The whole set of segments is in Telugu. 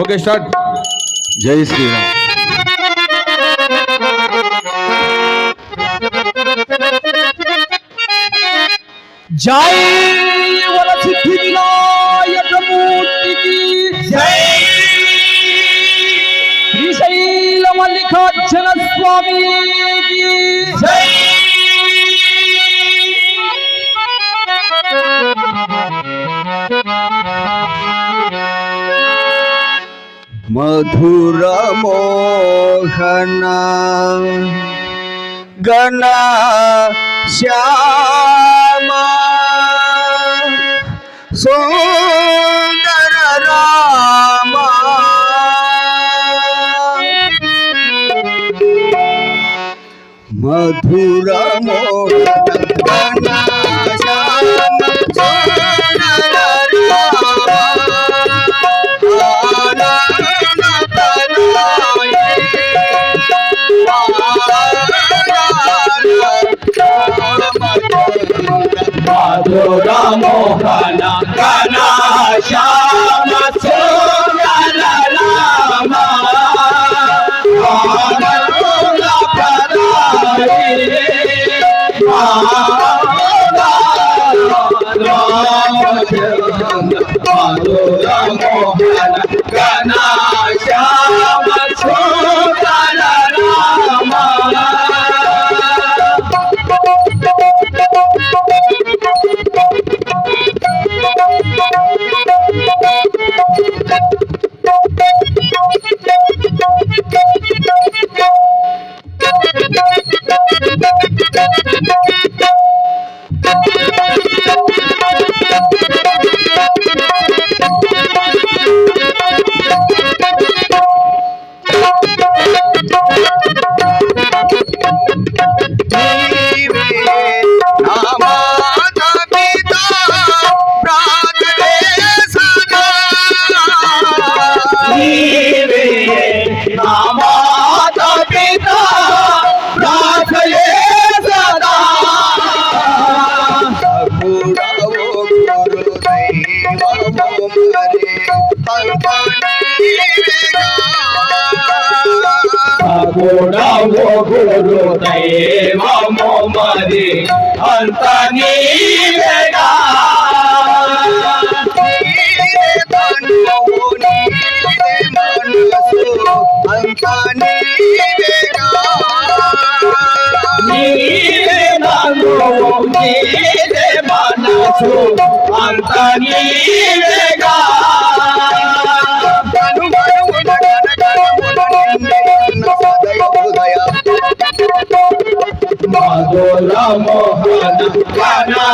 ఓకే స్టార్ట్ జై శ్రీరామ్ జై వల సిద్ధి వినాయక మూర్తికి జై శ్రీశైల మల్లికార్జున స్వామికి జై మధుర మోహన గణ శ్యామ సుందర రామ మధుర మోహన గణ శ్యామ Durga Mohana Kana సగుణము గురు దైవము మరి అంత నీవేగా మనసు. అంత నీవేగా গোলা মোহন কানা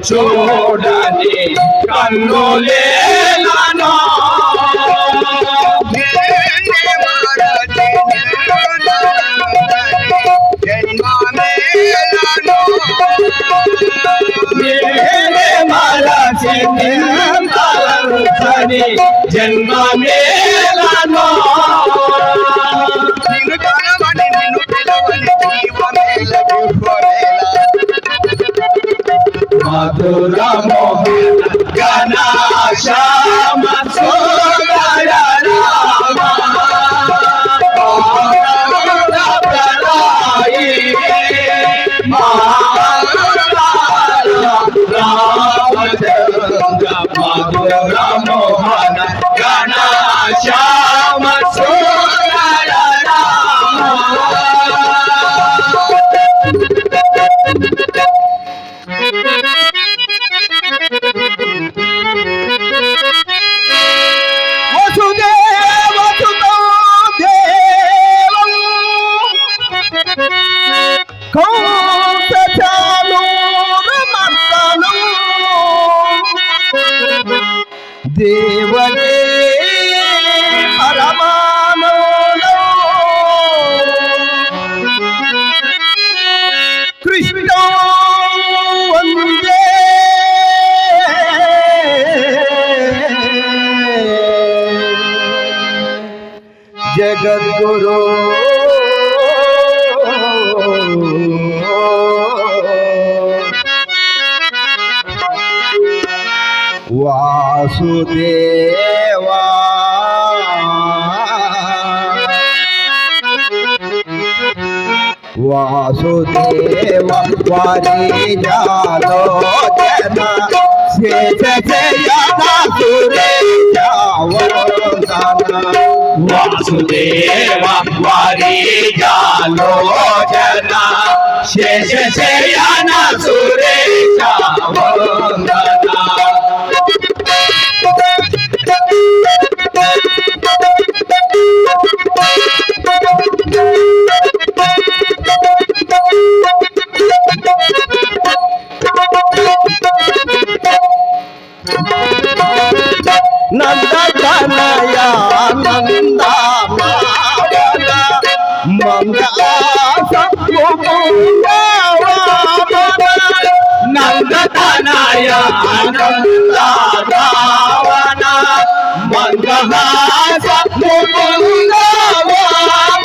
చూడని కన్నులేలను నేనే మరచి Ramo, Ganasha, ದೇವರ वासुदेवा। वासुदेव वारी जालो जना से से जाना सुरे जावरदाना वासुदेव वारी जालो जना शेष से जाना सुरे जावरदाना Nandana ya, Nandana ya, Nandana ya, Nandana ya, Nandana ya, Nandana ya, Nandana ya,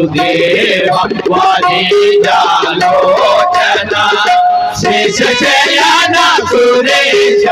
Vasudev वाली जालोचना शेष शयन सुरेश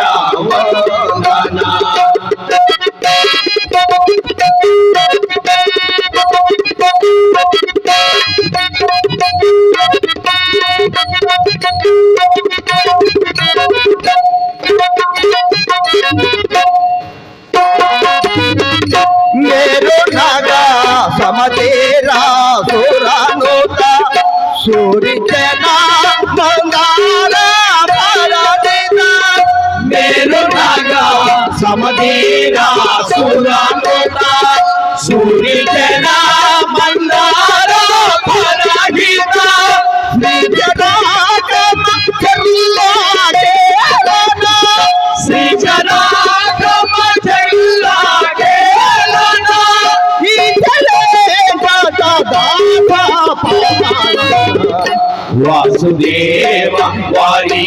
సమధీరా సురానుత సూర్యజన మందార పరహిత నిజనాగమ చెల్లాడేలనా శ్రీ జనాగమ చెల్లాగేలన ఈతలే గదా వాసుదేవ వారి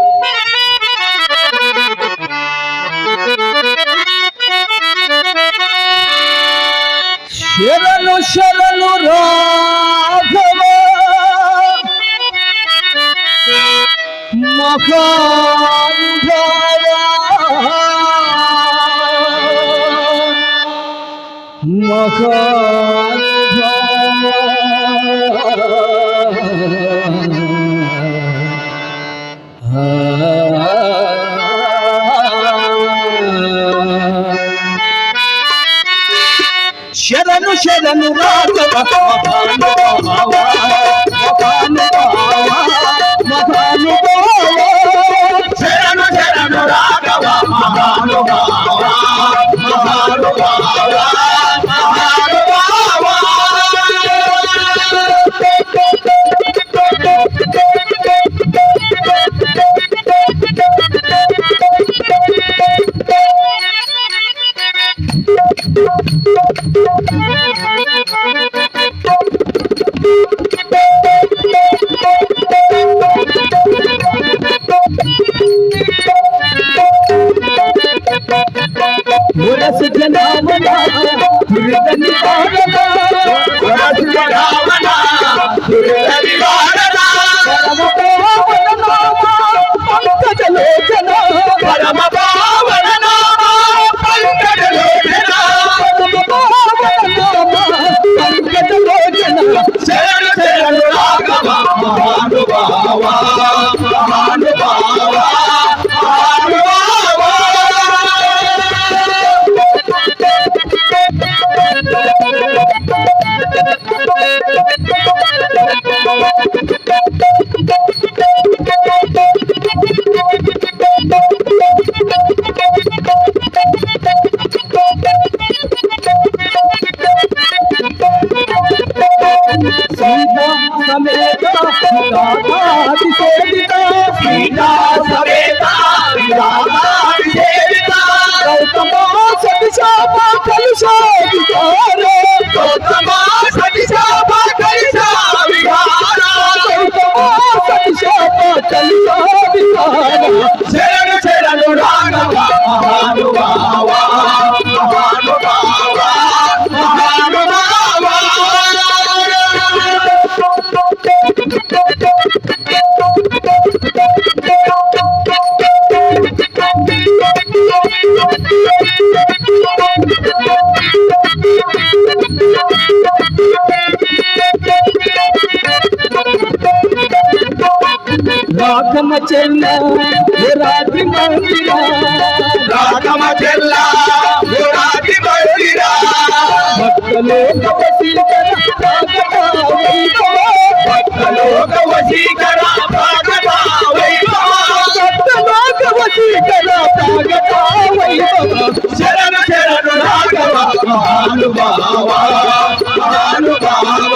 akan para Makan Şeren şeren rahat bakma bakma bakma bakma I'm not ڏاڍي سُر ڏي రాగమ చెల్ల రాతి బౌలిరా రాగమ రాఘవ భానుభావ భానుభావ